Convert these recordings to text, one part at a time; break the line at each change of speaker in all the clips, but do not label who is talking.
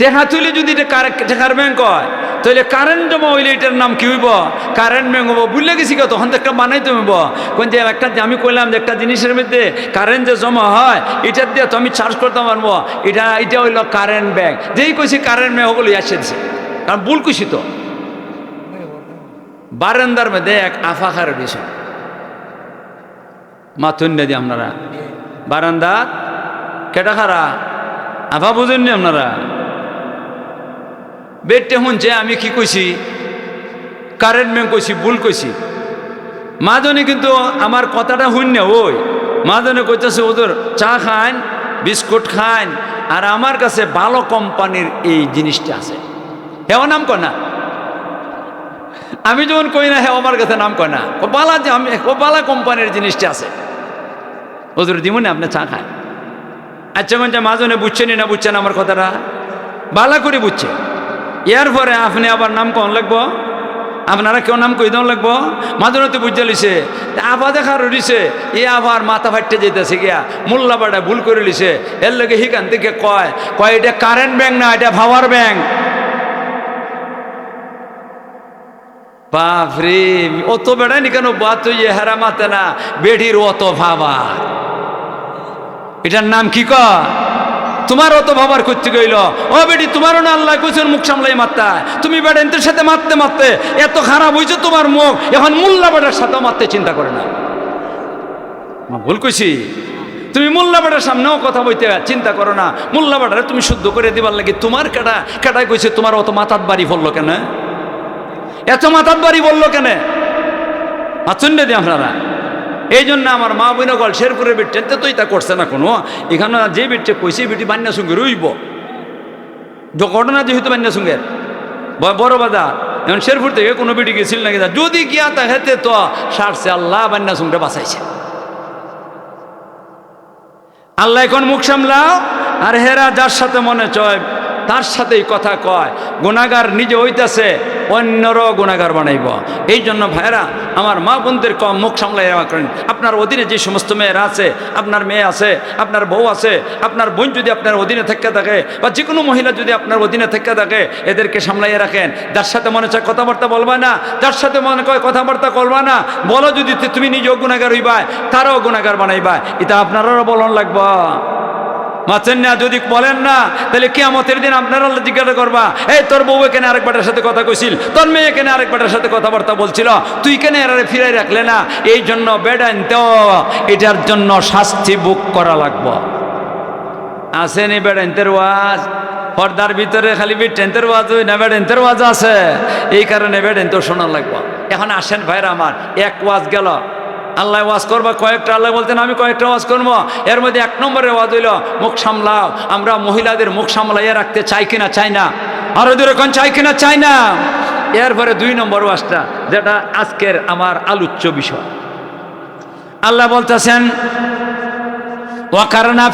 টেহা তুলে যদি টেকার ব্যাংক হয়, তাহলে কারেন্ট জমা হইলে এটার নাম কি হইব? কারেন্ট ব্যাংক হব বুঝলে গেছি কত তখন তো একটা বানাইতে হইব। কোন যে একটা আমি কইলাম যে একটা জিনিসের মধ্যে কারেন্ট যে জমা হয় এটার দিয়ে তো আমি চার্জ করতে পারব। এটা এটা হইল কারেন্ট ব্যাংক। যেই কইছি কারেন্ট ব্যাংক ওগুলো আসে দিছে কারণ ভুল কইছি তো। বারান্দার মধ্যে এক আফা খার দিছে মাথুন দিয়ে আপনারা। বারান্দা কেটা খারা? আফা বুঝেননি আপনারা? বেডটে শুনছে আমি কি কইছি? কারেন্ট ব্যাংক কইছি, ভুল কইছি। মাজনে কিন্তু আমার কথাটা শুন না, ওই। মাজনে কইতেছে ওদের চা খান বিস্কুট খান আর আমার কাছে ভালো কোম্পানির এই জিনিসটা আছে। হেও নাম কয় না? আমি যখন কই না হ্যাঁ আমার কাছে নাম কয় না। ও বালা যে আমি, ও বালা কোম্পানির জিনিসটা আছে। ওদের দিমুনে আপনি চা খান। আচ্ছা মানে মাজনে বুঝছেনি না, বুঝছেন আমার কথাটা? বালা করে বুঝছে। এর পরে আপনি আবার নাম কন লাগবো? আপনারা কেউ নাম কই দেওয়া লাগবো? মাদুরতে বুঝতে লিছে আভা দেখা রইছে, এ আবার মাথা ফাটতে যেতেছে গিয়া, মোল্লা বাড়া ভুল করে লিছে। এর লগে হিকান থেকে কয় কয়, এটা কারেন্ট ব্যাংক না, এটা ভাবার ব্যাংক বাপরে, অত বেড়ায়নি কেন? বাত ইয়ে হেরা মাতে না বেডির অত ভাবা। এটার নাম কি কয়? তোমার অত ভাবার করতে গইল। ও বেটি, তোমারও না আল্লাহ কইছেন মুখ সামলাই মারতা। তুমি বেডেন্তের সাথে মারতে মারতে এত খারাপ হয়েছে তোমার মুখ, এখন মোল্লা বেটার সাথেও মারতে চিন্তা করে না। ভুল কইছি। তুমি মোল্লা বেটার সামনেও কথা বলতে চিন্তা করো না। মোল্লা বেটারে তুমি শুদ্ধ করে দিবার লাগে তোমার কেটা কেটাই কইছে তোমার অত মাথাত বাড়ি পড়ল কেন? এত মাথাত বাড়ি বলল কেন? আচন্ডে দিয়ে আপনারা। এই জন্য আমার মা বোন গল শেরপুরের বিট্টেন তো তা করছে না কোনো। এখানে যে বিট্টে কইছে বিটি বান্যা সঙ্গে রইব। ঘটনা যেহেতু বান্যা সঙ্গের বড় বাজার এখন শেরপুর থেকে কোনো বিটি গেছিল নাকি যদি গিয়া তা হেতে তো সারছে আল্লাহ বান্যা সঙ্গে বাঁচাইছে। আল্লাহ এখন মুখ সামলাও। আর হেরা যার সাথে মনে চয়, তার সাথেই কথা কয়। গুণাগার নিজে হইতেছে। অন্যরও গুণাগার বানাইব। এই জন্য ভাইরা আমার মা বোনদের কম মুখ সামলাই করেন আপনার অধীনে যে সমস্ত মেয়েরা আছে, আপনার মেয়ে আছে, আপনার বউ আছে, আপনার বোন যদি আপনার অধীনে থেকে থাকে বা যে কোনো মহিলা যদি আপনার অধীনে থেকে থাকে, এদেরকে সামলাইয়ে রাখেন। যার সাথে মনে চায় কথাবার্তা বলবা না, যার সাথে মনে কয় কথাবার্তা করবা না, বলো যদি তুমি নিজেও গুণাগার হইবা তারাও গুণাগার বানাইবা এটা আপনারও বলন লাগবা। মাছেন না, যদি বলেন না, তাহলে কেমতের দিন আপনারা জিজ্ঞাসা করবা, এই তোর বউ কেন আরেক বেটার সাথে কথা কইছিল, তোর মেয়ে কেন আরেক বেটার সাথে কথাবার্তা বলছিল, তুই কেন এরারে ফিরাই রাখলে না? এই জন্য বেডাইন তো এটার জন্য শাস্তি বুক করা লাগবো। আসেনি বেডাইনতের ওয়াজ পর্দার ভিতরে খালি টেন্টের ওয়াজ না বেডেন্তের ওয়াজ আছে? এই কারণে বেডেন তো শোনা লাগবো। এখন আসেন ভাইরা আমার, এক ওয়াজ গেল। আল্লাহ ওয়াজ করবা, কয়েকটা আল্লাহ বলতেন, আমি কয়েকটা ওয়াজ করব। এর মধ্যে এক নম্বরে ওয়াজ হইল, মুখ সামলাও, আমরা মহিলাদের মুখ সামলাইয়া রাখতে চাই কিনা, চাই না। আরও দূরে কোন চাই কিনা, চাই না? এরপরে দুই নম্বর ওয়াজটা, যেটা আজকের আমার আলোচ্য বিষয়। আল্লাহ বলতেছেন, ওয়াকারনা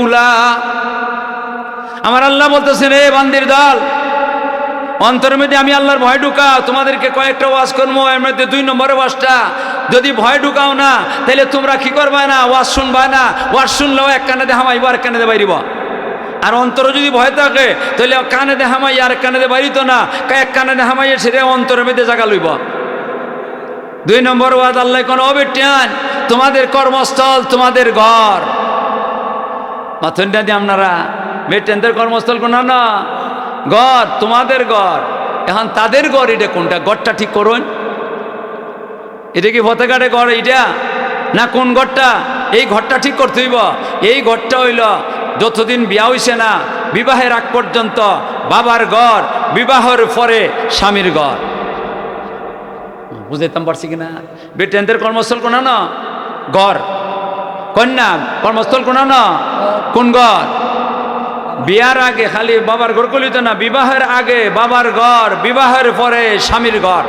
উলা। আমার আল্লাহ বলতেছেন, এ বান্দির দল অন্তরের মধ্যে আমি আল্লাহর ভয় ঢুকাও, তোমাদেরকে কয়েকটা ওয়াজ করব, এর মধ্যে দুই নম্বরে ওয়াজটা। যদি ভয় ঢুকাও না, তাহলে তোমরা কি করবে না, ওয়াজ শুনবা না, ওয়াজ শুনলেও এক কানে দে হামাইব, আর কানে দে বাইরিব। আর অন্তর যদি ভয় থাকে, তাহলে কানে দে হামাই, আর কানে দে বাইরিত না, এক কানে দে হামাই সেটা অন্তরের মধ্যে জায়গা লইব। দুই নম্বর ওয়াদ আল্লাহ কোন অবিটান তোমাদের কর্মস্থল, তোমাদের ঘর। মাথনটা দিয়ে আপনারা বেটেনদের কর্মস্থল কোন না? ঘর তোমাদের ঘর এখন তাদের ঘর এটা কোনটা? ঘরটা ঠিক করুন। এটা কি ফতেঘাটে ঘর এটা না কোন ঘরটা এই ঘরটা ঠিক করতে হইব। এই ঘরটা হইল, যতদিন বিয়া হইছে না, বিবাহের আগ পর্যন্ত বাবার ঘর বিবাহের পরে স্বামীর ঘর বুঝাইতাম পারছি কিনা? বেটেনদের কর্মস্থল কোন না ঘর কন্যা, কর্মস্থল কোন না কোন ঘর বিয়ার আগে খালি বাবার ঘর কলিত না, বিবাহের আগে বাবার ঘর, বিবাহের পরে স্বামীর ঘর।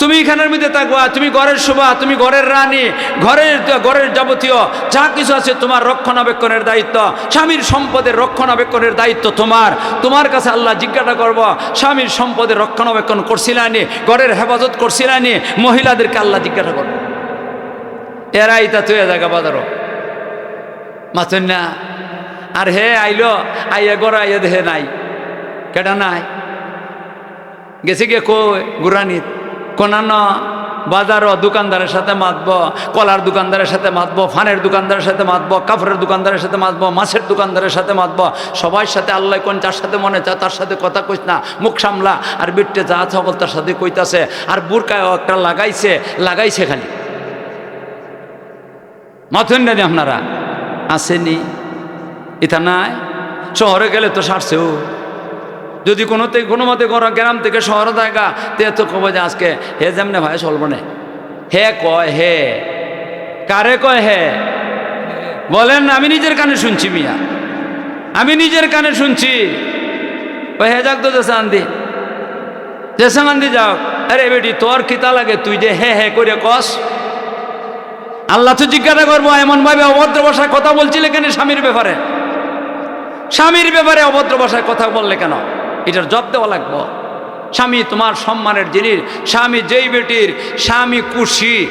তুমি এখানের মধ্যে থাকবা, তুমি ঘরের শোভা, তুমি ঘরের রানী, ঘরের ঘরের যাবতীয়, যা কিছু আছে তোমার রক্ষণাবেক্ষণের দায়িত্ব, স্বামীর সম্পদের রক্ষণাবেক্ষণের দায়িত্ব তোমার। তোমার কাছে আল্লাহ জিজ্ঞাসা করব, স্বামীর সম্পদের রক্ষণাবেক্ষণ করছিলানি, ঘরের হেফাজত করছিলানি, মহিলাদেরকে আল্লাহ জিজ্ঞাসা করব। এরাই তা তুই জায়গা বাজারও মাথুন না। আর হে আইলো, আইয়া গড় আইয়া দেহে নাই। কেটা নাই? গেছি গে কই? গুরানিত। কোনান বাজারও দোকানদারের সাথে মাতব, কলার দোকানদারের সাথে মাতব, ফানের দোকানদারের সাথে মাতব কাপড়ের দোকানদারের সাথে মাতব, মাছের দোকানদারের সাথে মাতব। সবার সাথে আল্লাহ কোন যার সাথে মনে চায় তার সাথে কথা কইস না, মুখ সামলা। আর বিট্টে যা সকল তার সাথে কইতাছে। আর বুরকায় একটা লাগাইছে লাগাইছে খালি। মাথুন না আপনারা? আসেনি। এটা নাই? শহরে গেলে তো সারছেও। যদি কোনোতে কোনো মতে কোনো গ্রাম থেকে শহরে থাকা, তে তো কব যে আজকে হে যেমনে ভাই চলবো না। হে কয় হে? কারে কয় হে? বলেন না, আমি নিজের কানে শুনছি মিয়া। আমি নিজের কানে শুনছি। ও হে যাক তো দেশান দি দেশান দি যাও আরে বেটি, তোর কিতা লাগে? তুই যে হে হে করে কস। আল্লাহ তো জিজ্ঞাসা করব, এমন ভাবে অভদ্র ভাষায় কথা বলছিলে কেন স্বামীর ব্যাপারে? স্বামীর ব্যাপারে অভদ্র ভাষায় কথা বললে কেন? এটার জব দেওয়া লাগবো। স্বামী তোমার সম্মানের জিনিস। স্বামী যেই বেটির, স্বামী খুশি।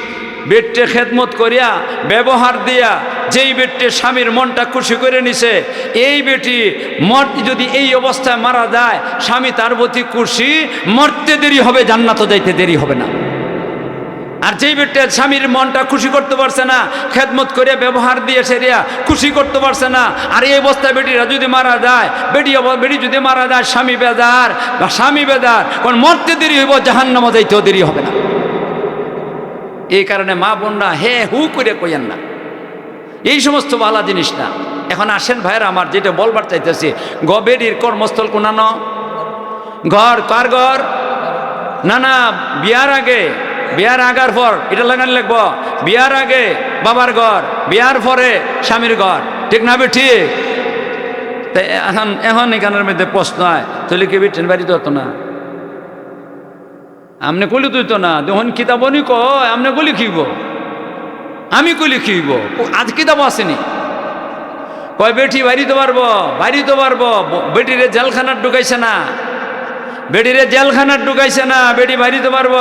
বেটে খেদমত করিয়া, ব্যবহার দিয়া, যেই বেটে স্বামীর মনটা খুশি করে নিছে, এই বেটি মর যদি এই অবস্থায় মারা যায়, স্বামী তার প্রতি খুশি, মরতে দেরি হবে, জান্নাত যাইতে দেরি হবে না। আর যেই বেটে স্বামীর মনটা খুশি করতে পারছে না, খেদমত করে ব্যবহার দিয়ে সেরিয়া খুশি করতে পারছে না, আর এই অবস্থায় বেটিরা যদি মারা যায়, বেটি বেটি যদি মারা যায়, স্বামী বেদার বা স্বামী বেদার কারণ মরতে দেরি হইব, জাহান্নামা যাইতেও দেরি হবে না। এই কারণে মা বোনরা হে হু করে কইয়েন না। এই সমস্ত ভালো জিনিস না। এখন আসেন ভাইয়েরা, আমার যেটা বলবার চাইতেছি গবেরির কর্মস্থল কোনানো? ঘর কার ঘর? না না, বিয়ার আগে বিয়ার আগার পর, এটা লাগান লাগবো। বিয়ার আগে বাবার ঘর, বিয়ার পরে স্বামীর ঘর। ঠিক না বে ঠিক? তাই এখন এখন এখানের মধ্যে প্রশ্ন হয়, তাহলে কি বিটেন বাড়িতে হতো না? আমনে কলি তুই তো না, যখন কিতাব নি কয়, আমনে কলি খিব আমি কলি খিব আজ কিতাব আসেনি। কয়, বেটি বাড়িতে পারব বাড়িতে পারব বেটিরে জেলখানার ঢুকাইছে না। বেটিরে জেলখানার ঢুকাইছে না, বেডি বাড়িতে পারব।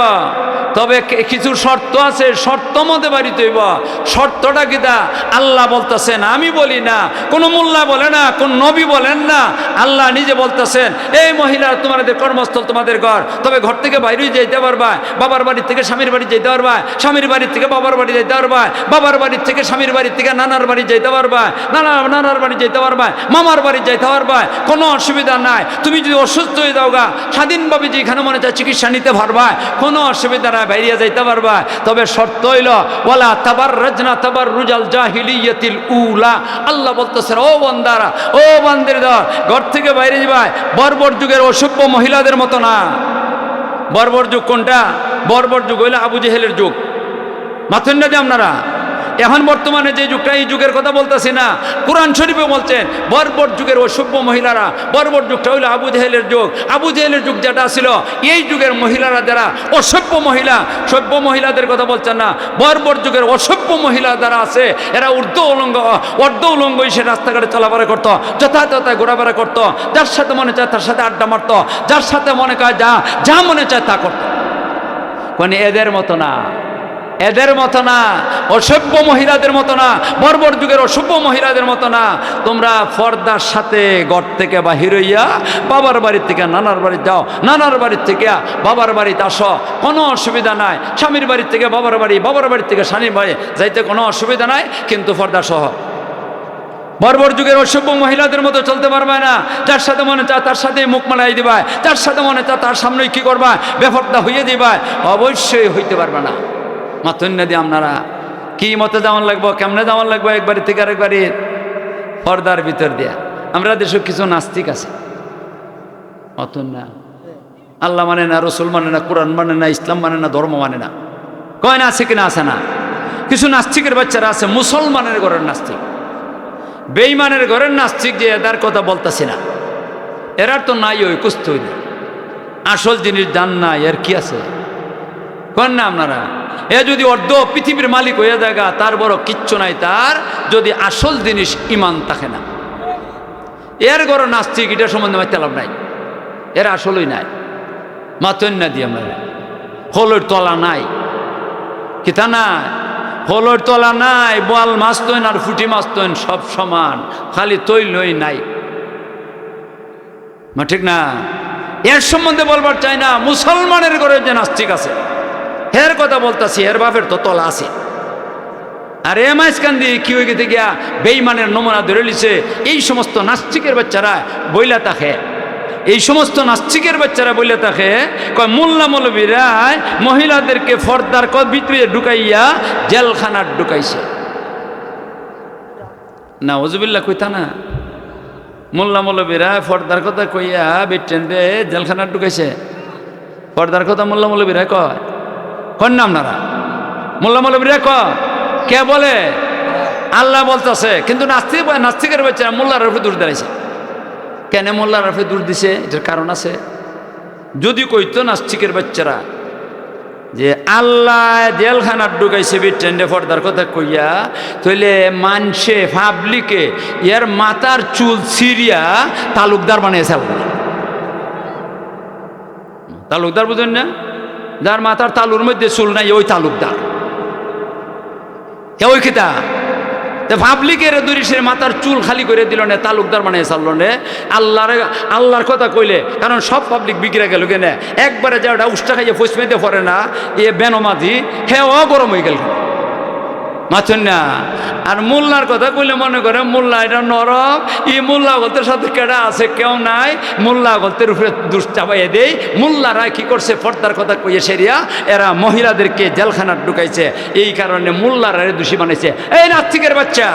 তবে কিছু শর্ত আছে, শর্ত মতে বাড়িতে হইব। শর্তটা কিতা আল্লাহ বলতেছেন, আমি বলি না। কোন মোল্লা বলে না, কোন নবী বলেন না। আল্লাহ নিজে বলতেছেন, এই মহিলা তোমাদের কর্মস্থল, তোমাদের ঘর। তবে ঘর থেকে বাইরেই যেতে পারবা। বাবার বাড়ি থেকে স্বামীর বাড়ি যেতে পারবা। স্বামীর বাড়ি থেকে বাবার বাড়ি যেতে পারবা। বাবার বাড়ি থেকে স্বামীর বাড়ি থেকে নানার বাড়ি যেতে পারবা। নানা, নানার বাড়ি যেতে পারবা। মামার বাড়ি যেতে পারবা। কোনো অসুবিধা নাই। তুমি যদি অসুস্থ হয়ে যাও গা স্বাধীনভাবে যেখানে মনে চায় চিকিৎসা নিতে পারবা, কোনো অসুবিধা নাই, বাইরে যাইতে পারবা। তবে শর্ত হইল ওলা তাবার রজনা তাবার রুজাল জাহিলিয়াতিল উলা। আল্লাহ বলতেছেন, ও বন্দারা, ও বন্দের দর ঘর থেকে বাইরে যাবায় বর্বর যুগের অসভ্য মহিলাদের মতো না। বর্বর যুগ কোনটা? বর্বর যুগ হইলে আবু জেহেলের যুগ। মাথেন না যে আপনারা? এখন বর্তমানে যে যুগটা, এই যুগের কথা বলতেছি না। কোরআন শরীফে বলছেন বর্বর যুগের অসভ্য মহিলারা, বর্বর যুগটা হইল আবু জেহেলের যুগ। আবু জেহেলের যুগ যেটা ছিল, এই যুগের মহিলারা যারা অসভ্য মহিলা, সভ্য মহিলাদের কথা বলছেন না, বর্বর যুগের অসভ্য মহিলা যারা আছে, এরা ঊর্ধ্ব উলঙ্গ, অর্ধ উলঙ্গ সে রাস্তাঘাটে চলাফেরা করতো যথাযথায় ঘোরাফেরা করতো, যার সাথে মনে চায় তার সাথে আড্ডা মারতো, যার সাথে মনে কয় যা যা মনে চায় তা করতো। মানে এদের মতো না। এদের মতো না, অসভ্য মহিলাদের মতো না, বর্বর যুগের অসভ্য মহিলাদের মতো না। তোমরা পর্দার সাথে ঘর থেকে বাহির হইয়া বাবার বাড়ির থেকে নানার বাড়ি যাও, নানার বাড়ির থেকে বাবার বাড়িতে আসো, কোনো অসুবিধা নাই। স্বামীর বাড়ির থেকে বাবার বাড়ি, বাবার বাড়ির থেকে স্বামীর বাড়ি যাইতে কোনো অসুবিধা নাই, কিন্তু পর্দা সহ। বর্বর যুগের অসভ্য মহিলাদের মতো চলতে পারবে না। যার সাথে মনে চায় তার সাথে মুখ মালাই দিবা যার সাথে মনে চায় তার সামনে কি করবা বেফর্দা হইয়ে দিবা অবশ্যই হইতে পারবে না। মাতন্য দিয়ে আপনারা। কি মতে যেমন লাগবো, কেমনে যেমন লাগবো একবারে থেকে আরেকবারে পর্দার ভিতর দিয়া। আমরা দেশে কিছু নাস্তিক আছে। অতন আল্লাহ মানে না, রসুল মানে না, কোরআন মানে না, ইসলাম মানে না, ধর্ম মানে না। কয় না আছে কিনা আছে না? কিছু নাস্তিকের বাচ্চারা আছে, মুসলমানের ঘরের নাস্তিক। বেইমানের ঘরের নাস্তিক যে এদার কথা বলতেছি না। এরার তো নাই ওই কুস্ত আসল জিনিস জান নাই এর কি আছে? কন না আপনারা? এ যদি অর্ধ পৃথিবীর মালিক হয়ে জায়গা তার বড় কিচ্ছু নাই, তার যদি আসল জিনিস ইমান থাকে না। এর ঘর নাস্তিক এটা সম্বন্ধে আমার তেলাপ নাই। এর আসলই নাই। মাতন্যা দিয়ে আমরা। হলের তলা নাই। কিতা নাই? হলোর তলা নাই বল মাছ তৈন আর ফুটি মাছ তৈন সব সমান, খালি তৈলই নাই। ঠিক না? এর সম্বন্ধে বলবার চাই না, মুসলমানের ঘরে যে নাস্তিক আছে হের কথা বলতাছি এর বাপের তো তলা আছে। আর এ মাইসকান্দি কি হয়ে গেছে গিয়া বেইমানের নমুনা ধরে লিছে, এই সমস্ত নাস্তিকের বাচ্চারা বইলা তাকে এই সমস্ত নাস্তিকের বাচ্চারা বইলে তাকে কয়, মোল্লা মৌলবীরায় মহিলাদেরকে ফর্দার ভিতরে ঢুকাইয়া জেলখানার ঢুকাইছে। না ওজুবিল্লা কইতা না মোল্লা মৌলবীরা ফর্দার কথা কইয়া বেটেন্ডে জেলখানার ঢুকাইছে। ফর্দার কথা মোল্লা মৌলবীরা কয়? কন না আপনারা? মোল্লা মৌলবীরা কয়, কে বলে? আল্লাহ বলতেছে, কিন্তু নাস্তিক নাস্তিকের বাচ্চা মোল্লার উপরে দূর দাঁড়াইছে। কেন মোল্লার উপরে দূর দিছে? এটার কারণ আছে। যদি কইতো নাস্তিকের বাচ্চারা যে আল্লাহ জেলখানার ঢুকাইছে বিটেন্ডে ফর্দার কথা কইয়া, তইলে মানসে পাবলিকে এর মাথার চুল সিরিয়া তালুকদার বানিয়েছে আল্লাহ। তালুকদার বুঝেন না? যার মাথার তালুর মধ্যে চুল নাই, ওই তালুকদার। ওই খেতা পাবলিকের দুরিসের মাথার চুল খালি করে দিল না, তালুকদার মানে চাললো নে। আল্লাহর আল্লাহর কথা কইলে, কারণ সব পাবলিক বিক্রে গেল কেনে। একবারে যা ওটা উষ্টা খাইয়ে ফসমেতে পড়ে না, এ বেনমাজি, হে ও গরম হয়ে গেল মাছেন না। আর মোল্লার কথা কইলে মনে করে, মোল্লা, এটা নরম। ই মোল্লা গলতের সাথে কেডা আছে, কেউ নাই। মোল্লা গলতের উপরে দুষ চাপাইয়ে দেই। মোল্লারা কি করছে, পর্দার কথা কইয়ে সেরিয়া, এরা মহিলাদেরকে জেলখানার ঢুকাইছে। এই কারণে মোল্লারা দোষী বানাইছে। এই নাস্তিকের বাচ্চা,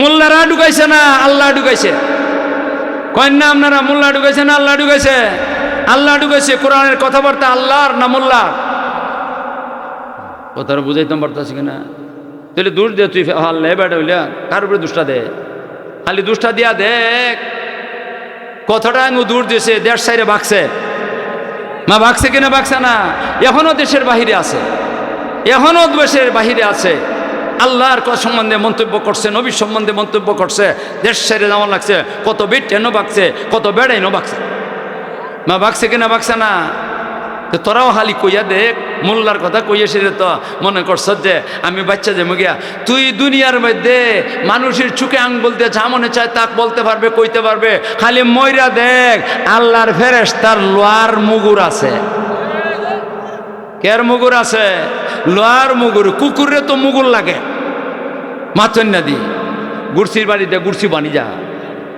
মোল্লারা ঢুকাইছে না, আল্লাহ ঢুকাইছে। কয়েন না আপনারা, মোল্লা ঢুকাইছে না, আল্লাহ ঢুকাইছে? আল্লাহ ঢুকাইছে, কোরআনের কথাবার্তা আল্লাহর না মোল্লার? কথাটা বুঝাইতাম পারতাছি কিনা? তাহলে দোষ দে, তুই হাল নে বেটা হইলা। কার উপরে দুষ্টা দে? খালি দুষ্টা দিয়া দেখ। কতটা আঙু দূর দিয়েছে দেশ সাইডে বাকছে। মা, বাকছে কিনা বাকছে না? এখনও দেশের বাহিরে আছে। এখনও দেশের বাহিরে আছে। আল্লাহর কথা সম্বন্ধে মন্তব্য করছে, নবীর সম্বন্ধে মন্তব্য করছে। দেশ সাইরে যেমন লাগছে, কত বেট টেনও বাকছে, কত বেড়াইনও বাকছে। মা, বাকছে কিনা বাকছে না? তোরাও হালি কইয়া দেখ। মোল্লার কথা কইয়া সেরে তো মনে করছ যে আমি বাচ্চা যে গিয়া তুই দুনিয়ার মধ্যে মানুষের চুকে আঙ্গুল দিয়ে যা মনে চায় তাক বলতে পারবে, কইতে পারবে। খালি ময়রা দেখ, আল্লাহর ফেরেস তার লোয়ার মুগুর আছে। কের মুগুর আছে? লোয়ার মুগুর কুকুরে তো মুগুর লাগে। মাথন না দি। গুড়সির বাড়িতে গুড়সি বানি যা।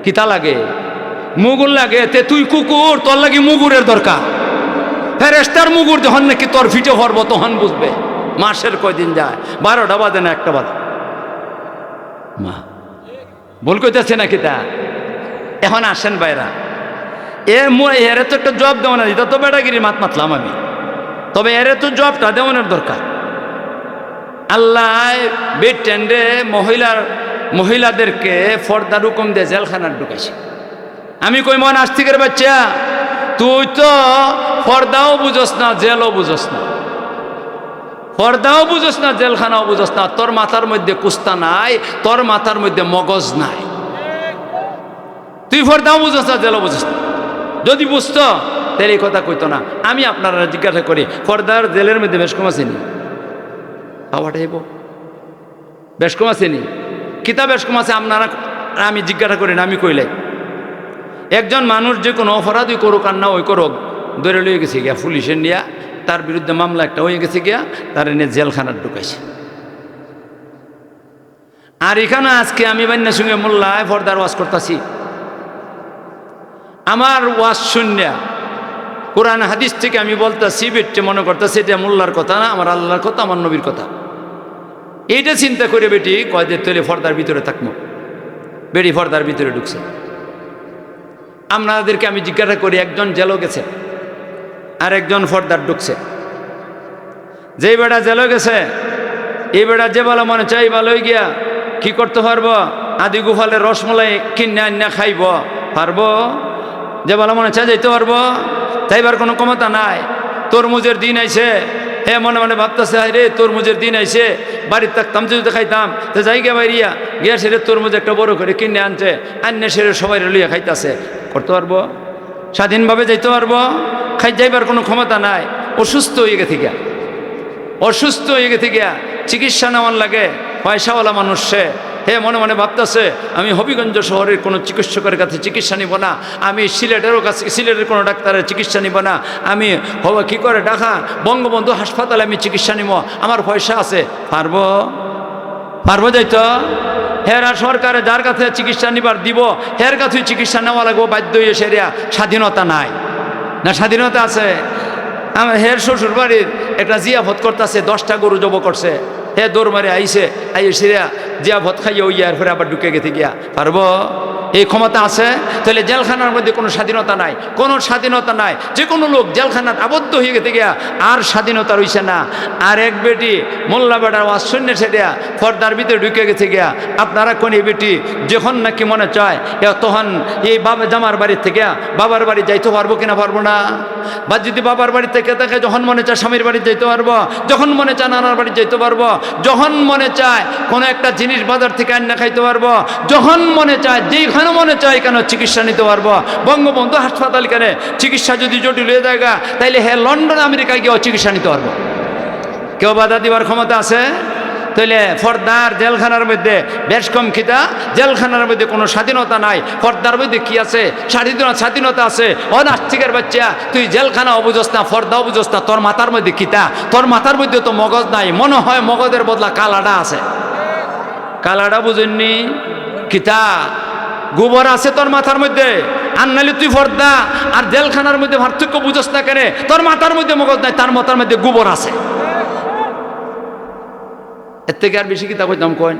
কিতা লাগে? মুগুর লাগে। তে তুই কুকুর, তোর লাগি মুগুরের দরকার। ফেরেস্তার মুগুর যখন নাকি তোর ফিটে হরব তখন বুঝবে মাসের কয়দিন যায়। বারোটা বাজে না, একটা বাজে। মা, ভুল কইতেছে নাকি তা? এখন আসেন বাইরা। এ এরে তো একটা জব দেওয়া না দিত তো বেটাগিরি মাত মাতলাম আমি। তবে এরে তো জবটা দেওয়ানোর দরকার। আল্লাহ বেড টেন্ডে মহিলার মহিলাদেরকে ফর্দার হুকুম দিয়ে জেলখানার ঢুকাইছে। আমি কই মন আস্তিকের বাচ্চা তুই তো পর্দাও বুঝোস না, জেলও বুঝোস না। পর্দাও বুঝোস না, জেলখানাও বুঝোস না। তোর মাথার মধ্যে কুস্তা নাই, তোর মাথার মধ্যে মগজ নাই। তুই পর্দাও বুঝোস না, জেলও বুঝোস না। যদি বুঝতো, তাহলে এই কথা কইতো না। আমি আপনারা জিজ্ঞাসা করি, পর্দার জেলের মধ্যে বেশ কম আসেনি খাওয়াটা এবো বেশ কম আসেনি কিতা বেশ কম আছে, আপনারা আমি জিজ্ঞাসা করি না, আমি কইলাই একজন মানুষ যে কোনো অপরাধই করুক আর না ওই করুক, ধরে লয়ে গেছে গিয়া পুলিশের নিয়া, তার বিরুদ্ধে মামলা একটা হয়ে গেছে গিয়া, তার এনে জেলখানার ঢুকাইছে। আর এখানে আজকে আমি বান্যার সঙ্গে মোল্লায় ফর্দার ওয়াজ করতেছি। আমার ওয়াজ শুনিয়া, কোরআন হাদিস থেকে আমি বলতেছি, বেটে মনে করতেছি, এটা মোল্লার কথা না, আমার আল্লাহর কথা, আমার নবীর কথা। এইটা চিন্তা করে বেটি কয়দের তৈরি ফর্দার ভিতরে থাকব। বেটি ফর্দার ভিতরে ঢুকছে। আপনাদেরকে আমি জিজ্ঞাসা করি, একজন জেলও গেছে আর একজন ফর্দার ঢুকছে। যেই বেড়া জেলও গেছে, এই বেড়া যে ভালো মনে চাই ভালোই গিয়া কি করতে পারব? আদি গুফালে রসমলাই কিনে আন্না খাইব, পারব? যে ভালো মনে চাই যাইতে পারব? তাইবার কোনো ক্ষমতা নাই। তরমুজের দিন আইছে হে মনে মনে ভাবতেছে রে, তরমুজের দিন আইসে বাড়ির থাকতাম যদি খাইতাম। তো যাই গে বাইরিয়া গিয়া সেরে তরমুজ একটা বড় করে কিনে আনছে আন্য সেরে সবাই লইয়া খাইতেছে। করতে পারব? স্বাধীনভাবে যাইতে পারব? খাই যাইবার কোনো ক্ষমতা নাই। অসুস্থ হয়ে গেছে গিয়া। অসুস্থ হয়ে গেছে গিয়া চিকিৎসা নেওয়ার লাগে, পয়সাওয়ালা মানুষ সে। হে মনে মনে ভাবতেছে, আমি হবিগঞ্জ শহরের কোনো চিকিৎসকের কাছে চিকিৎসা নিব না, আমি সিলেটেরও কাছে, সিলেটের কোনো ডাক্তারের চিকিৎসা নিব না, আমি হব কী করে ডাকা বঙ্গবন্ধু হাসপাতালে আমি চিকিৎসা নিব, আমার পয়সা আছে, পারব? পারব যাইতো? হেরা সরকারে যার কাছে চিকিৎসা নিবার দিব, হের কাছে চিকিৎসা নেওয়া লাগবো, বাধ্য হয়ে সেরিয়া, স্বাধীনতা নাই। না স্বাধীনতা আছে? আমার হের শ্বশুর বাড়ির একটা জিয়াফত করতেছে, দশটা গরু জব করছে। হে দৌড় মারে আইসে আইয়ে সিরিয়া জিয়াফত খাইয়ে ওই আর ফেরে আবার ঢুকে গেছে গিয়া। পারব? এই ক্ষমতা আছে? তাহলে জেলখানার মধ্যে কোনো স্বাধীনতা নাই। কোনো স্বাধীনতা নাই। যে কোনো লোক জেলখানার আবদ্ধ হয়ে গেছে গিয়া, আর স্বাধীনতা রইছে না। আর এক বেটি, মোল্লা বেটার শূন্য ছেড়িয়া পর্দার ভিতরে ঢুকে গেছে গিয়া, আপনারা কোন এই বেটি? যখন নাকি মনে চায় তখন এই বাবা, জামার বাড়ির থেকে, বাবার বাড়ি যাইতে পারব কিনা পারব না? বা যদি বাবার বাড়ি থেকে থাকে, যখন মনে চায় স্বামীর বাড়ি যাইতে পারব। যখন মনে চায় নানার বাড়ি যাইতে পারব। যখন মনে চায় কোনো একটা জিনিস বাজার থেকে আন্না খাইতে পারব, যখন মনে চায় যেইখানে মনে চায় কেন চিকিৎসা নিতে পারব, বঙ্গবন্ধু হাসপাতাল কেন চিকিৎসা যদি জটিল হয়ে যায় তাইলে হ্যাঁ লন্ডন, আমেরিকায় গিয়েও চিকিৎসা নিতে পারব। কেউ বাধা দেওয়ার ক্ষমতা আছে? তাইলে ফর্দার জেলখানার মধ্যে বেশ কম খিতা জেলখানার মধ্যে কোনো স্বাধীনতা নাই। ফর্দার মধ্যে কি আছে? স্বাধীনতা স্বাধীনতা আছে। অনাস্তিকের বাচ্চা, তুই জেলখানা অবুঝস ফর্দা অবুঝস তোর মাথার মধ্যে কিতা তোর মাথার মধ্যে তো মগজ নাই। মনে হয় মগজের বদলা কালাডা আছে। কালাডা বুঝেননি? কিতা গোবর আছে তোর মাথার মধ্যে? আর নাহলে তুই ফর্দা, আর জেলখানার মধ্যে পার্থক্য বুঝস না কেন? তোর মাথার মধ্যে মগজ নাই, তার মাথার মধ্যে গোবর আছে। এর থেকে আর বেশি কিতাব হইতাম কইন।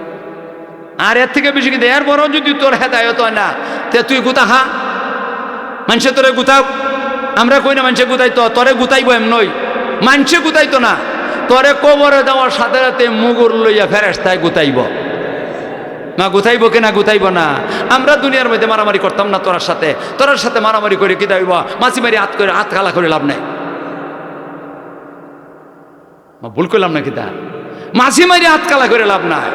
আর এর থেকে বেশি এর বড় যদি তোর হেদায়ত হয় না, তে তুই গুতা হা মানুষে তোরে গুতাও। আমরা কই না মানুষে গুতাইতো তোরে গুতাইব এম নই মানুষে গুতাইতো না। তোরে কবরে দেওয়ার সাথে সাথে মুগুর লইয়া ফেরেস্তায় গুতাইব। না গুতাইব কিনা গুতাইব না। আমরা দুনিয়ার মধ্যে মারামারি করতাম না তোরার সাথে। তোরার সাথে মারামারি করে কি দাইব? মাছি মারি হাত করে, হাত খালা করে লাভ নাই। ভুল করলাম না কিতা মাঝি মারি হাত কালা করে লাভ নাই।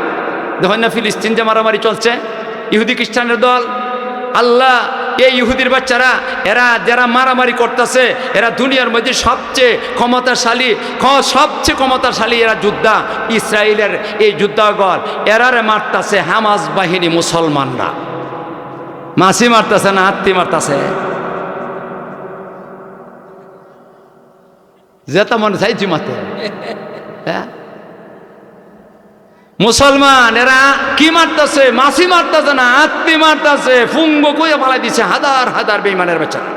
দেখুন না, ফিলিস্তিন যে মারামারি চলছে, ইহুদি খ্রিস্টানের দল, আল্লাহ, এই ইহুদির বাচ্চারা, এরা যারা মারামারি করতেছে, এরা দুনিয়ার মধ্যে সবচেয়ে ক্ষমতাশালী সবচেয়ে ক্ষমতাশালী এরা যোদ্ধা, ইসরায়েলের এই যুদ্ধাগর, এরারে মারতাছে হামাজ বাহিনী মুসলমানরা। মাসি মারতাছে না আত্মি মারতাছে? যেটা মনে চাইছি মাতে হ্যাঁ? মুসলমান, এরা কি মারতেছে? মাসি মারতেছে না, আত্মি মারতেছে। ফুঙ্গ কুয়ে ফালাই দিছে হাজার হাজার বেইমানের বেচারা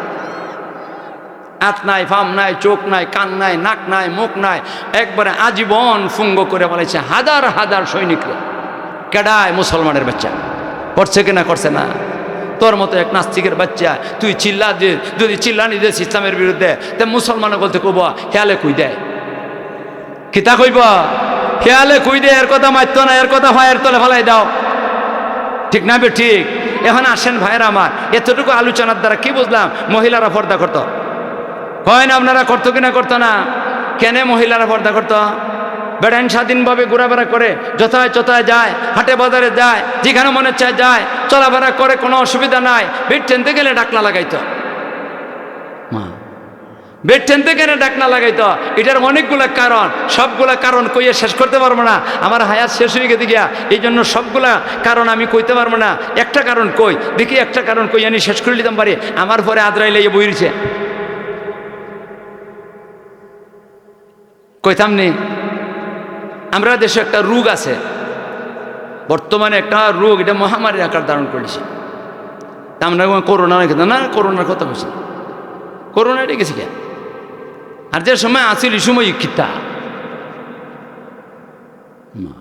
হাত নাই ফাম নাই, চোখ নাই, কান নাই, নাক নাই, মুখ নাই, একবারে আজীবন ফুঙ্গ করে বলেছে হাজার হাজার সৈনিকরা। কেডায় মুসলমানের বাচ্চা? করছে কিনা, করছে না? তোর মতো এক নাস্তিকের বাচ্চা, তুই চিল্লা যে যদি চিল্লানি দিস ইসলামের বিরুদ্ধে, তে মুসলমানের বলতে কব হেয়ালে কুই দেয় কিতা কইব? খেয়ালে কুই দে, এর কথা মারতো না, এর কথা ভাইয়ের তলে ফেলাই দাও। ঠিক না বে, ঠিক? এখন আসেন ভাইয়ের আমার। এতটুকু আলোচনার দ্বারা কি বুঝলাম? মহিলারা পর্দা করতো। হয় না, আপনারা করতো কিনা করতো না? কেন মহিলারা পর্দা করতো? বেড়ান স্বাধীনভাবে ঘোরাফেরা করে, যথায় যথায় যায়, হাটে বাজারে যায়, যেখানে মনে চায় যায়, চলাফেরা করে, কোনো অসুবিধা নাই। ভিড় টেনতে গেলে ডাকলা লাগাইতো। বেড টেনতে কেন ডাকনা লাগাইতো। এটার অনেকগুলা কারণ। সবগুলা কারণ কইয়ে শেষ করতে পারব না। আমার হায়াত শেষ হয়ে গেছে গিয়া। এই জন্য সবগুলা কারণ আমি কইতে পারব না। একটা কারণ কই? দেখি একটা কারণ কই আমি শেষ করে নিতাম পারি। আমার পরে আদ্রাইলে বই রয়েছে। কইতাম নি, আমরা দেশে একটা রোগ আছে। বর্তমানে একটা রোগ, এটা মহামারীর আকার ধারণ করেছে। আমরা করোনা না করোনার কথা বলছি করোনা এটা গেছে কে আর যে সময় আসিল সময় কিতা?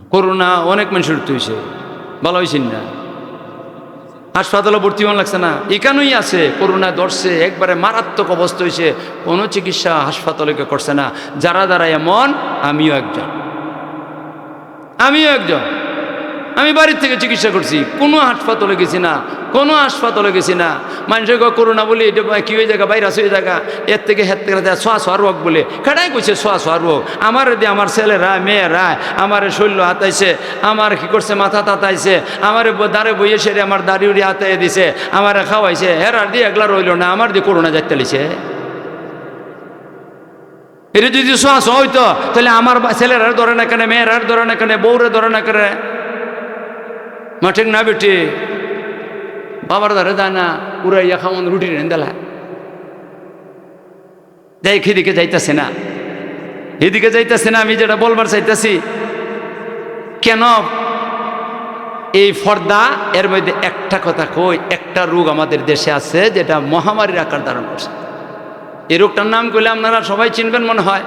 করোনা অনেক মানুষের হয়েছে ভালো হয়েছেন না? হাসপাতালে ভর্তি হওয়া লাগছে না? এখানেই আছে করোনা ধরছে, একবারে মারাত্মক অবস্থা হয়েছে কোনো চিকিৎসা হাসপাতালে করছে না। যারা যারা এমন আমিও একজন। আমিও একজন। আমি বাড়ির থেকে চিকিৎসা করছি। কোনো হাসপাতালে গেছি না, কোনো হাসপাতালে গেছি না। মানুষের করোনা বলে এটা কি হয়ে জায়গা ভাইরাস হয়ে জায়গা এর থেকে হের থেকে সোয়া সোয়া রোগ বলে। খেটাই কইছে সোয়া সোয়া রোগ। আমার দিয়ে আমার ছেলেরা, মেয়েরা, আমার শৈল্য হাতাইছে, আমার কি করছে, মাথা তাতাইছে, আমার দাঁড়ে বইয়ে সেরে আমার দাড়ি উড়ি হাতাই দিছে, আমার খাওয়াইছে, হেরার দিয়ে এগুলা রইল না, আমার দিয়ে করোনা যাইতে লিছে। এটা যদি শ্বাস হইতো, তাহলে আমার ছেলেরা ধরে না কেন মেয়েরা ধরে না কেন, বউরে ধরে না কেন? মা ঠিক না বেটি বাবার ধরে দেয় না উড়াইয়া খাওয়ান রুটি রেন্দালা। যাই এদিকে যাইতেছে না। এদিকে যাইতেছে না, আমি যেটা বলবার চাইতেছি, কেন এই ফর্দা, এর মধ্যে একটা কথা কই, একটা রোগ আমাদের দেশে আছে, যেটা মহামারীর আকার ধারণ করছে। এই রোগটার নাম করলে আপনারা সবাই চিনবেন মনে হয়,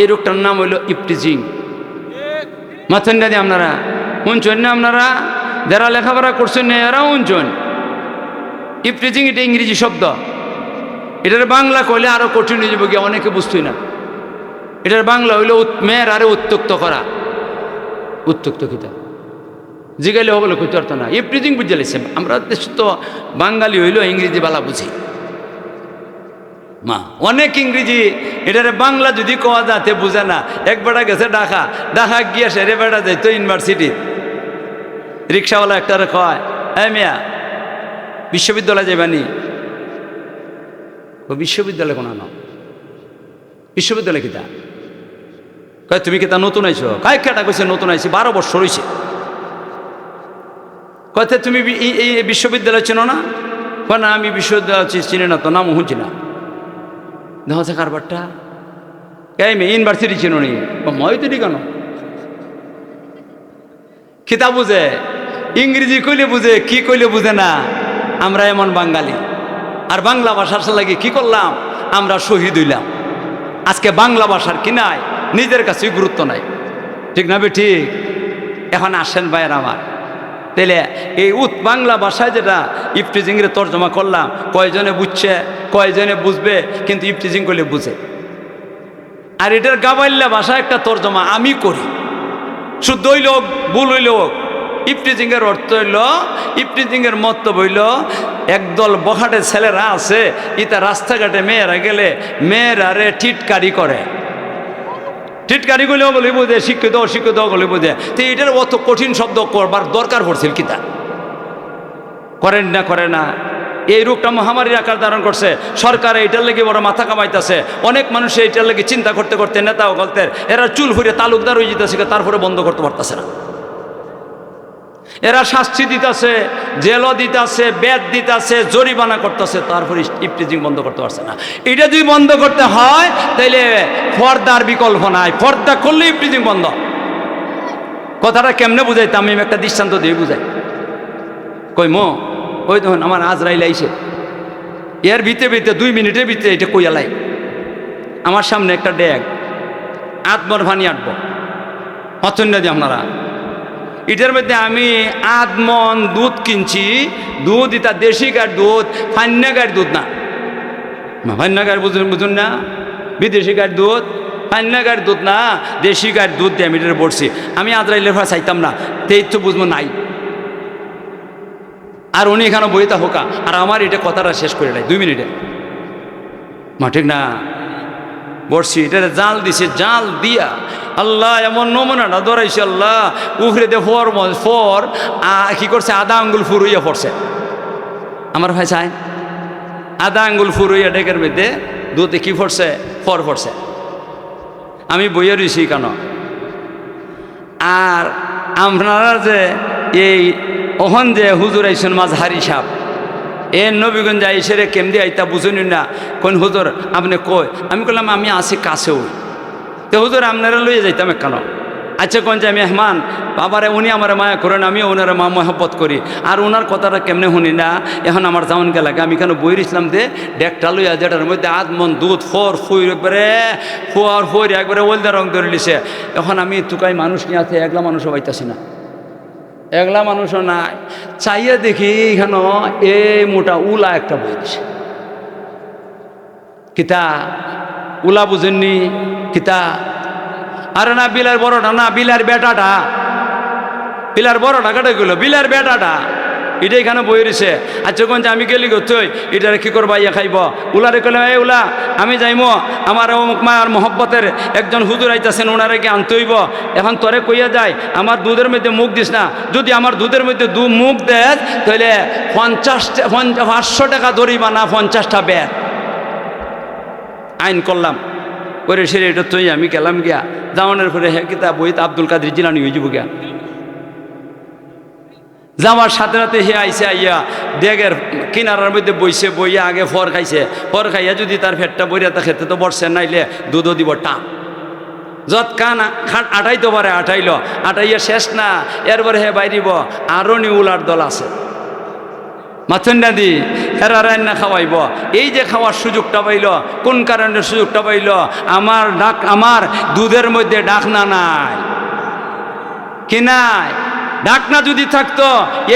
এই রোগটার নাম হইল ইপটিজিং মাথন দাদি, আপনারা উঞ্চন না আপনারা? যারা লেখাপড়া করছেন না এরা উঞ্চন ইপটিজিং এটা ইংরেজি শব্দ। এটার বাংলা কইলে আরও কঠিন হয়ে যাবে, গিয়ে অনেকে বুঝতই না। এটার বাংলা হইল মেয়ের আরে উত্তক্ত করা। উত্তক্ত কিতা? জিগাইলে হবলে কইতে পারতো না। ইপ্রিজিং বুঝে লাইছে। আমরা দেশ তো বাঙালি হইল ইংরেজি বালা বুঝি। মা, অনেক ইংরেজি। এটার বাংলা যদি কোয়া যাতে বুঝে না। এক গেছে ঢাকা। ঢাকা গিয়ে সেরে বেটা যাইতো ইউনিভার্সিটি। রিক্সাওয়ালা একটারে কয় হ্যাঁ মিয়া, বিশ্ববিদ্যালয় যাবানি ও বিশ্ববিদ্যালয় কোনো না। বিশ্ববিদ্যালয় কিতা? কয়, তুমি কি তা নতুন আইছো? কায় কেটা কইছে নতুন আইছি? বারো বছর হয়েছে কয়তে তুমি এই বিশ্ববিদ্যালয় চিনো না? কয়, না, আমি বিশ্ববিদ্যালয় চিনি না তো নাম হুঁচি না। দেখা কারবারটা? মেয়ে, ইউনিভার্সিটি চিনো নি? মই তো কেন? খিতা বুঝে? ইংরেজি কইলে বুঝে কি কইলে বুঝে না? আমরা এমন বাঙালি। আর বাংলা ভাষার লাগে কি করলাম? আমরা শহীদ হইলাম। আজকে বাংলা ভাষার কি নাই নিজের কাছেই গুরুত্ব নাই। ঠিক না ঠিক? এখন আসেন ভাইয়ের আমার। তাহলে এই উত বাংলা ভাষায় যেটা ইফটিজিংরে তর্জমা করলাম কয়জনে বুঝছে কয়জনে বুঝবে কিন্তু ইফটিজিং করলে বুঝে। আর এটার গাবাইল্লা ভাষা একটা তর্জমা আমি করি। শুদ্ধ হইল হোক, ভুল হইল হোক ইফটিজিংয়ের অর্থ হইল ইফটিজিংয়ের মতলব হইল, একদল বখাটে ছেলেরা আছে, ইতা রাস্তাঘাটে মেয়েরা গেলে মেয়েরা রে টিটকারি করে। টিটকারি করলেও বলে বোঝে শিক্ষিত, অশিক্ষিত বলে বোঝে তো এটার অত কঠিন শব্দ করবার দরকার পড়ছিল কিতা? করেন না করে না। এই রোগটা মহামারীর আকার ধারণ করছে। সরকার এইটার লেগে বড় মাথা কামাইতেছে। অনেক মানুষ এইটার লেগে চিন্তা করতে করতে নেতা ও গলতের, এরা চুল ফুরিয়ে তালুকদার হয়ে যেতেছে, তারপরে বন্ধ করতে পারতেছে না। এরা শাস্তি দিতেছে, জেলও দিতেছে, বেদ দিতেছে, জরিমানা করতেছে, তারপরে ইফটিজিং বন্ধ করতে পারছে না। এটা যদি বন্ধ করতে হয়, তাইলে পর্দার বিকল্প নাই। পর্দা করলে ইফটিজিং বন্ধ। কথাটা কেমনে বুঝাইতাম? আমি একটা দৃষ্টান্ত দিয়ে বুঝাই। কই মো ওই তখন আমার আজরাইল আইসে এর ভিতরে ভিতরে, দুই মিনিটের ভিতরে এটা কইয়ালাই আমার সামনে একটা ড্যাগ। আত্মর ভানি আটব। অচন্য দিয়ে আপনারা। এটার মধ্যে আমি আদমন দুধ কিনছি। দুধ এটা দেশি গার দুধ ফান্না গার দুধ না। ফান্না গার বুঝুন বুঝুন না। বিদেশি গার দুধ ফান্না গার দুধ না। দেশি গার দুধ দিয়ে আমি এটা পড়ছি আমি আদ্রাইলের ভাড়া চাইতাম না। তেই তো বুঝব নাই। আর উনি এখানে বইতা হোকা আর আমার এটা কথাটা শেষ করে দেয়। দুই মিনিটে। মা, ঠিক না? বর্ষি এটা জাল দিছে, জাল দিয়া আল্লাহ, এমন নমুনাটা ধরাইছে আল্লাহ উফরে দে ফর ফর কি করছে? আধা আঙ্গুল ফুরুইয়া পড়ছে। আমার ভাই চাই আধা আঙ্গুল ফুরুইয়া ডেকের মধ্যে দুধে কি পড়ছে? ফর পড়ছে। আমি বইয়ে রয়েছি কেন? আর আপনারা যে এই ওহন যে হুজুর আইসন মাঝহারি সাপ এ নবীগঞ্জ আইসে রে কেমদি আইতা বুঝুনি না? কোন হুজুর, আপনি কই? আমি বললাম আমি আছি কাছেও। তো হুজুর, আপনারা লইয়ে যাইতাম কেন আচ্ছা কোন যে মেহমান, বাবারে উনি আমার মায়া করেন, আমিও ওনারা মা মহব্বত করি। আর ওনার কথাটা কেমনে শুনি না? এখন আমার যেমন লাগে আমি কেন বই ইসলাম দে, ডেকটা লইয়া যেটার মধ্যে আদমন, দুধ, ফর ফুই একবারে ফুয়ার ফুই একবারে ওলদা রং ধরে লিছে এখন আমি তুকাই মানুষ নিয়ে আছে, একলা মানুষও পাইতাছি না। একলা মানুষও নাই। চাইয়া দেখি এখানে এই মোটা উলা একটা বই দিছে কিতা উলা বুঝেননি? কিতা? আরে না, বিলার বড়টা না, বিলার বেটাটা। বিলার বড়টা কেটে গেল, বিলার বেটাটা। এটা এখানে বই রয়েছে। আচ্ছা কোন যে আমি গেলি গই এটারে কি করবা, ইয়া খাইব? উলারে কলে এ উলা, আমি যাইম। আমার মায়ার মহব্বতের একজন হুজুর আইতাছেন ওনারে কি আনতে হইব। এখন তোরে কইয়া যায় আমার দুধের মধ্যে মুখ দিস না। যদি আমার দুধের মধ্যে দু মুখ দেয় তাহলে পঞ্চাশটা পাঁচশো টাকা ধরিবা না পঞ্চাশটা ব্যাট। আইন করলাম। করে সেরে, এটা তুই, আমি গেলাম গিয়া। জামানের পরে হ্যাঁ কিতা বইতে আব্দুল কাদের জিলানি হয়ে যাব গিয়া। যাওয়ার সাথে সাথে হে আইসে আইয়া ডেগের কিনারার মধ্যে বইছে, বইয়া আগে ফর খাইছে। ফর খাইয়া যদি তার ফেটটা বইয়া তা খেতে তো বসছে নাইলে দুধও দিব টান। যত কান খাট আটাইতে পারে, আটাইল। আটাইয়া শেষ না, এরপরে হে বাইরিব আরও নিউলার দল আছে। মাথন্ডা দি হেরা রান্না খাওয়াইব। এই যে খাওয়ার সুযোগটা পাইল, কোন কারণে সুযোগটা পাইল? আমার ডাক, আমার দুধের মধ্যে ডাক না নাই। কি নাই? ডাকনা যদি থাকতো,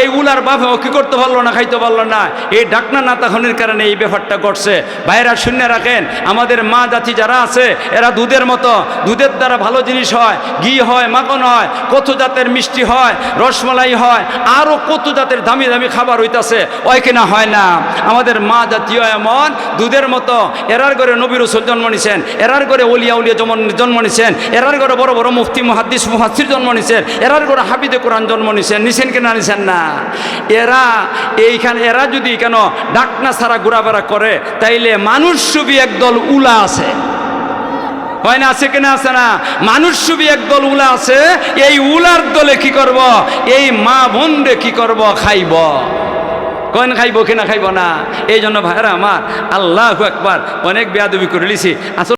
এই উলার বাপে ও কি করতে পারল না, খাইতে পারল না, এই ডাকনা না তখনের কারণে এই ব্যাপারটা ঘটছে। ভাইরা শূন্য রাখেন, আমাদের মা জাতি যারা আছে, এরা দুধের মতো, দুধের দ্বারা ভালো জিনিস হয়, ঘি হয়, মাখন হয় কত জাতের মিষ্টি হয়, রসমালাই হয় আরও কত জাতের দামি দামি খাবার হইতাছে ওই কিনা হয় না? আমাদের মা জাতীয় এমন, দুধের মতো, এরার করে নবী রসুল জন্ম নিছেন, এরার করে অলিয়া উলিয়া জন্ম জন্ম নিছেন, এরার করে বড় বড় মুফতি, মুহাদ্দিস মুহাসির জন্ম নিছেন, এরার করে হাবিদে কোরআন জন্ম নিছেন নিছেন কিনা নিছেন না। এরা এইখানে এরা যদি কেন ডাকনা ছাড়া ঘোরাফেরা করে, তাইলে মানুষ ছবি একদল উলা আছে। হয় না আছে কিনা আছে না? মানুষ ছবি একদল উলা আছে, এই উলার দলে কি করব? এই মা বোনরে কি করব? খাইব। কয়েন খাইব, কিনা খাইব না? এই জন্য ভাইরা আমার আল্লাহ একবার অনেক বেয়াদবি করে লিছি। আসলে